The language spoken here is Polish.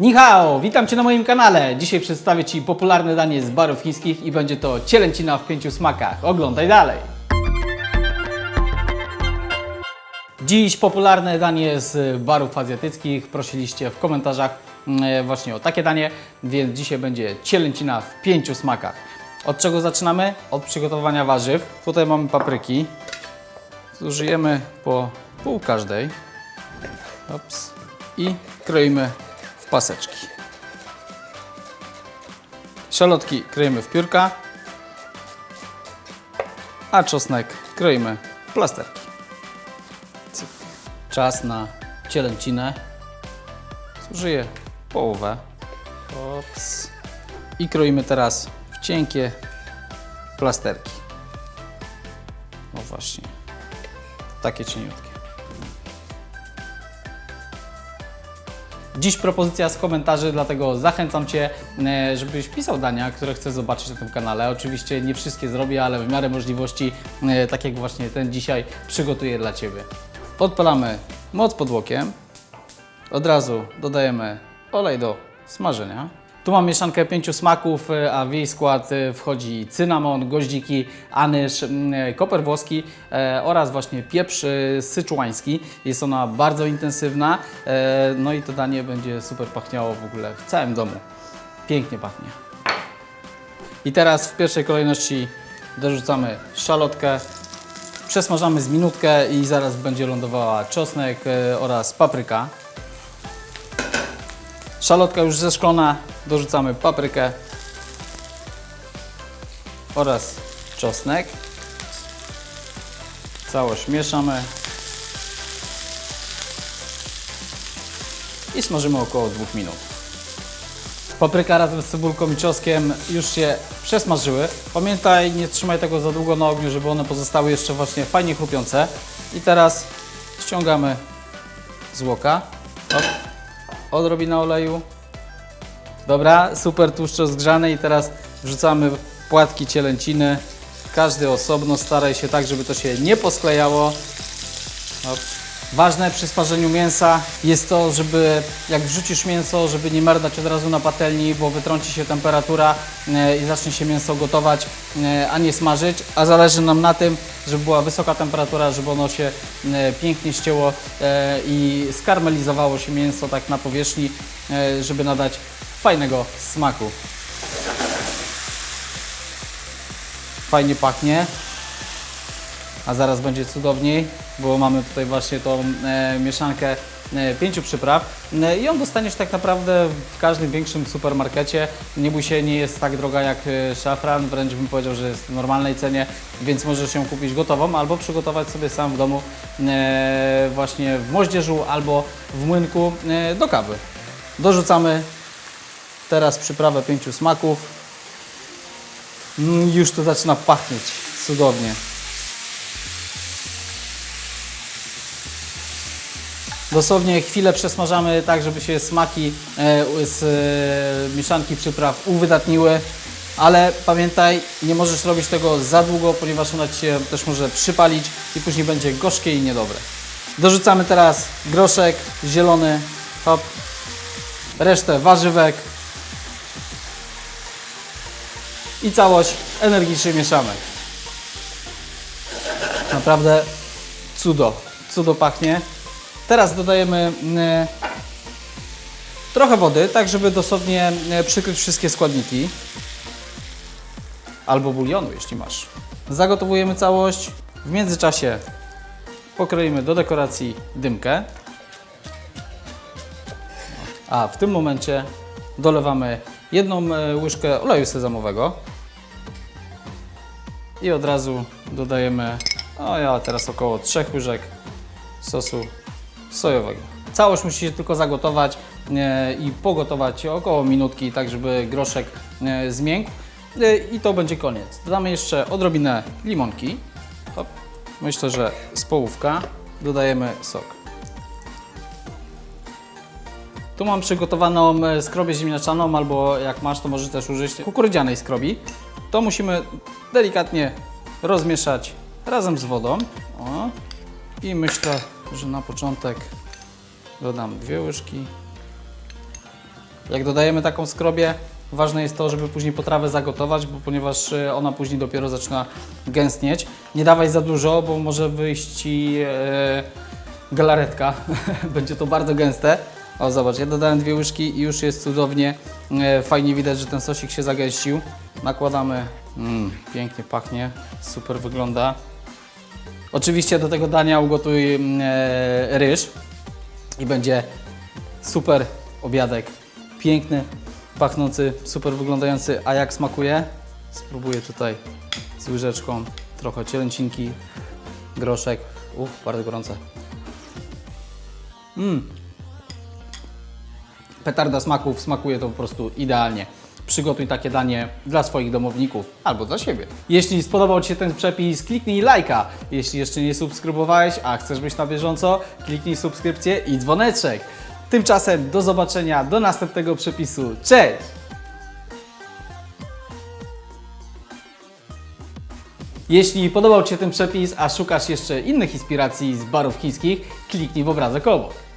Ni hao, witam Cię na moim kanale. Dzisiaj przedstawię Ci popularne danie z barów chińskich i będzie to cielęcina w pięciu smakach. Oglądaj dalej. Dziś popularne danie z barów azjatyckich. Prosiliście w komentarzach mm, właśnie o takie danie, więc dzisiaj będzie cielęcina w pięciu smakach. Od czego zaczynamy? Od przygotowania warzyw. Tutaj mamy papryki. Zużyjemy po pół każdej. Ops. I kroimy paseczki. Szalotki kroimy w piórka, a czosnek kroimy w plasterki. Czas na cielęcinę. Zużyję połowę. Ops. I kroimy teraz w cienkie plasterki. No właśnie. Takie cieniutkie. Dziś propozycja z komentarzy, dlatego zachęcam Cię, e, żebyś pisał dania, które chcesz zobaczyć na tym kanale. Oczywiście nie wszystkie zrobię, ale w miarę możliwości, e, tak jak właśnie ten dzisiaj, przygotuję dla Ciebie. Odpalamy moc pod łokiem. Od razu dodajemy olej do smażenia. Tu mam mieszankę pięciu smaków, e, a w jej skład e, wchodzi cynamon, goździki, anyż, m, e, koper włoski oraz właśnie pieprz syczuański. Jest ona bardzo intensywna, no i to danie będzie super pachniało w ogóle w całym domu. Pięknie pachnie. I teraz w pierwszej kolejności dorzucamy szalotkę, przesmażamy z minutkę i zaraz będzie lądowała czosnek oraz papryka. Szalotka już zeszklona, dorzucamy paprykę oraz czosnek. Całość mieszamy i smażymy około 2 minut. Papryka razem z cebulką i czosnkiem już się przesmażyły. Pamiętaj, nie trzymaj tego za długo na ogniu, żeby one pozostały jeszcze właśnie fajnie chrupiące. I teraz ściągamy z łoka. Hop. Odrobina oleju. Dobra, super tłuszczo zgrzane i teraz wrzucamy płatki cielęciny. Każdy osobno, staraj się tak, żeby to się nie posklejało. Hop. Ważne przy smażeniu mięsa jest to, żeby jak wrzucisz mięso, żeby nie merdać od razu na patelni, bo wytrąci się temperatura e, i zacznie się mięso gotować, e, a nie smażyć. A zależy nam na tym, żeby była wysoka temperatura, żeby ono się e, pięknie ścięło i skarmelizowało się mięso tak na powierzchni, żeby nadać fajnego smaku. Fajnie pachnie a zaraz będzie cudowniej, bo mamy tutaj właśnie tą e, mieszankę e, pięciu przypraw e, i ją dostaniesz tak naprawdę w każdym większym supermarkecie. Nie bój się, nie jest tak droga jak szafran, wręcz bym powiedział, że jest w normalnej cenie, więc możesz ją kupić gotową albo przygotować sobie sam w domu właśnie w moździerzu albo w młynku do kawy. Dorzucamy teraz przyprawę pięciu smaków. Mm, Już to zaczyna pachnieć cudownie. Dosłownie chwilę przesmażamy tak, żeby się smaki e, z e, mieszanki przypraw uwydatniły, ale pamiętaj, nie możesz robić tego za długo, ponieważ ona Ci się też może przypalić i później będzie gorzkie i niedobre. Dorzucamy teraz groszek zielony, hop, resztę warzywek i całość energicznie mieszamy. Naprawdę cudo, cudo pachnie. Teraz dodajemy mm, trochę wody, tak żeby dosłownie mm, przykryć wszystkie składniki. Albo bulionu, jeśli masz. Zagotowujemy całość. W międzyczasie pokroimy do dekoracji dymkę. A w tym momencie dolewamy jedną e, łyżkę oleju sezamowego. I od razu dodajemy, o ja teraz około 3 łyżek sosu sojowego. Całość musi się tylko zagotować e, i pogotować około minutki, tak żeby groszek e, zmiękł e, i to będzie koniec. Dodamy jeszcze odrobinę limonki. Hop. Myślę, że z połówka dodajemy sok. Tu mam przygotowaną skrobię ziemniaczaną, albo jak masz, to możesz też użyć kukurydzianej skrobi. To musimy delikatnie rozmieszać razem z wodą. O. I myślę, że na początek dodam dwie łyżki. Jak dodajemy taką skrobię, ważne jest to, żeby później potrawę zagotować, bo ponieważ e, ona później dopiero zaczyna gęstnieć. Nie dawaj za dużo, bo może wyjść Ci e, galaretka. Będzie to bardzo gęste. O, zobacz, ja dodałem dwie łyżki i już jest cudownie. E, fajnie widać, że ten sosik się zagęścił. Nakładamy. Mm, pięknie pachnie, super wygląda. Oczywiście do tego dania ugotuj mm, e, ryż i będzie super obiadek. Piękny, pachnący, super wyglądający. A jak smakuje? Spróbuję tutaj z łyżeczką. Trochę cielęcinki, groszek. Uff, bardzo gorące. Mmm. Petarda smaków, smakuje to po prostu idealnie. Przygotuj takie danie dla swoich domowników albo dla siebie. Jeśli spodobał Ci się ten przepis, kliknij lajka. Jeśli jeszcze nie subskrybowałeś, a chcesz być na bieżąco, kliknij subskrypcję i dzwoneczek. Tymczasem do zobaczenia, do następnego przepisu. Cześć! Jeśli podobał Ci się ten przepis, a szukasz jeszcze innych inspiracji z barów chińskich, kliknij w obrazek obok.